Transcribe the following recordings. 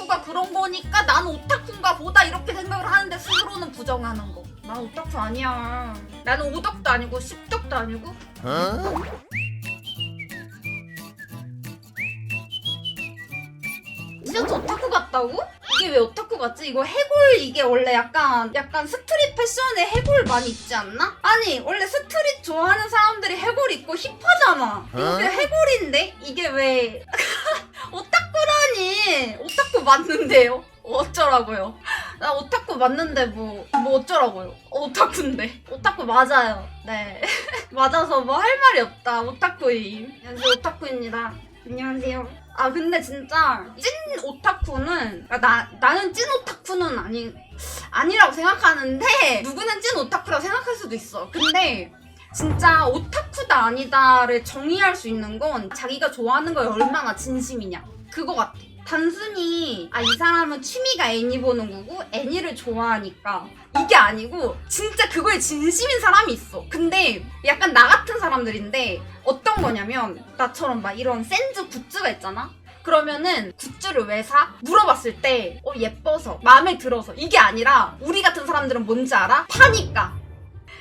오타쿠가 그런 거니까 난 오타쿠인가 보다 이렇게 생각을 하는데 스스로는 부정하는 거. 난 오타쿠 아니야. 나는 오덕도 아니고 십덕도 아니고. 진짜 오타쿠 같다고? 이게 왜 오타쿠 같지? 이거 해골 이게 원래 약간 약간 스트릿 패션에 해골 많이 있지 않나? 아니 원래 스트릿 좋아하는 사람들이 해골 입고 힙하잖아. 이거 그냥 해골인데 이게 왜 오타쿠라니? 오타 쿠 맞는데요? 어쩌라고요? 나 오타쿠 맞는데 뭐, 뭐 어쩌라고요? 오타쿠인데. 오타쿠 맞아요. 네. 맞아서 뭐 할 말이 없다. 오타쿠임. 안녕하세요. 오타쿠입니다. 안녕하세요. 아, 근데 진짜 찐 오타쿠는, 아, 나, 나는 찐 오타쿠는 아니, 아니라고 생각하는데, 누구는 찐 오타쿠라고 생각할 수도 있어. 근데, 진짜 오타쿠다 아니다를 정의할 수 있는 건 자기가 좋아하는 거에 얼마나 진심이냐. 그거 같아. 단순히 아 이 사람은 취미가 애니 보는 거고 애니를 좋아하니까 이게 아니고 진짜 그거에 진심인 사람이 있어. 근데 약간 나 같은 사람들인데 어떤 거냐면 나처럼 막 이런 센즈 굿즈가 있잖아. 그러면은 굿즈를 왜 사? 물어봤을 때 어, 예뻐서 마음에 들어서 이게 아니라 우리 같은 사람들은 뭔지 알아? 파니까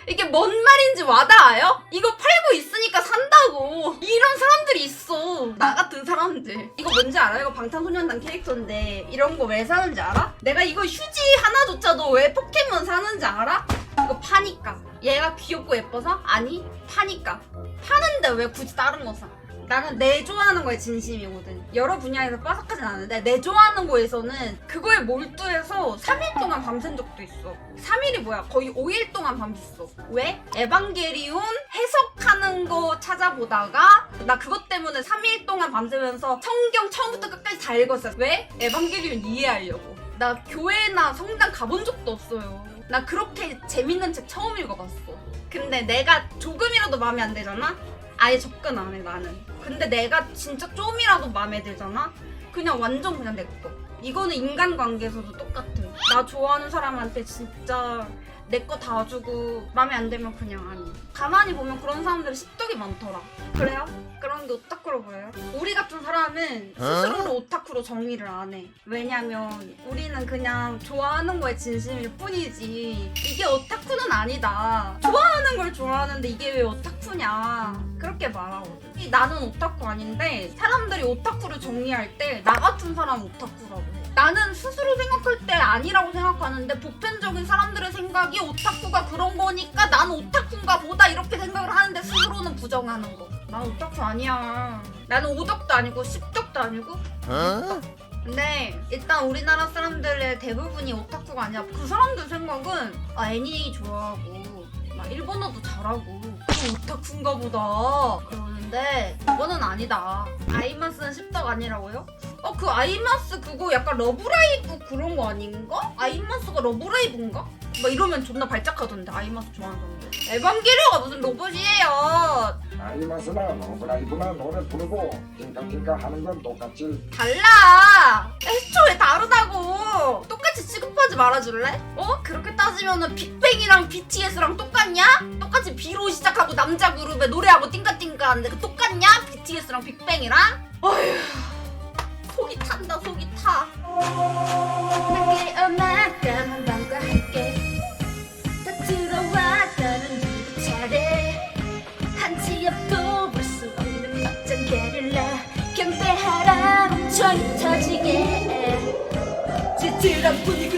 이게 뭔 말인지 와닿아요? 이거 팔고 있으니까 산다고 이런 사람들이 있어 나 같은 사람들 이거 뭔지 알아? 이거 방탄소년단 캐릭터인데 이런 거 왜 사는지 알아? 내가 이거 휴지 하나조차도 왜 포켓몬 사는지 알아? 이거 파니까 얘가 귀엽고 예뻐서? 아니 파니까 파는데 왜 굳이 다른 거 사? 나는 내 좋아하는 거에 진심이거든. 여러 분야에서 빠삭하진 않은데 내 좋아하는 거에서는 그거에 몰두해서 3일 동안 밤샌 적도 있어. 3일이 뭐야? 거의 5일 동안 밤샜어. 왜? 에반게리온 해석하는 거 찾아보다가 나 그것 때문에 3일 동안 밤새면서 성경 처음부터 끝까지 다 읽었어. 왜? 에반게리온 이해하려고. 나 교회나 성당 가본 적도 없어요. 나 그렇게 재밌는 책 처음 읽어봤어. 근데 내가 조금이라도 마음에 안 들잖아? 아예 접근 안 해 나는. 근데 내가 진짜 좀이라도 마음에 들잖아? 그냥 완전 그냥 내 거. 이거는 인간관계에서도 똑같아. 나 좋아하는 사람한테 진짜 내 거 다 주고 마음에 안 들면 그냥 아니. 가만히 보면 그런 사람들이 씹덕이 많더라. 그래요? 그런 게 오타쿠로 보여요? 우리 같은 사람은 스스로를 오타쿠로 정의를 안 해. 왜냐면 우리는 그냥 좋아하는 거에 진심일 뿐이지. 이게 오타쿠는 아니다. 좋아하는 걸 좋아하는데 이게 왜 오타쿠냐. 그렇게 말하거든. 이 나는 오타쿠 아닌데 사람들이 오타쿠를 정의할 때 나 같은 사람 오타쿠라고 해. 나는 스스로 생각할 때 아니라고 생각하는데 보편적인 사람들의 생각이 오타쿠가 그런 거니까 난 오타쿠인가 보다 이렇게 생각을 하는데 스스로는 부정하는 거. 난 오타쿠 아니야. 나는 오덕도 아니고 십덕도 아니고. 근데 일단 우리나라 사람들의 대부분이 오타쿠가 아니야. 그 사람들 생각은 아 애니 좋아하고 막 일본어도 잘하고 그 오타쿠인가 보다 그러는데 그거는 아니다. 아이마스는 십덕 아니라고요? 어 그 아이마스 그거 약간 러브라이브 그런 거 아닌가? 아이마스가 러브라이브인가? 막 이러면 존나 발작하던데 아이마스 좋아하는 사람들. 에반게리오가 무슨 로봇이에요? 아이마스나 러브라이브나 노래 부르고 띵까띵까 하는 건 똑같지 달라! 애초에 다르다고! 똑같이 취급하지 말아줄래? 어? 그렇게 따지면은 빅뱅이랑 BTS랑 똑같냐? 똑같이 B로 시작하고 남자 그룹에 노래하고 띵까띵까 하는데 그 똑같냐? BTS랑 빅뱅이랑? 어휴 멈춰이 터지게. 찌질한 분위기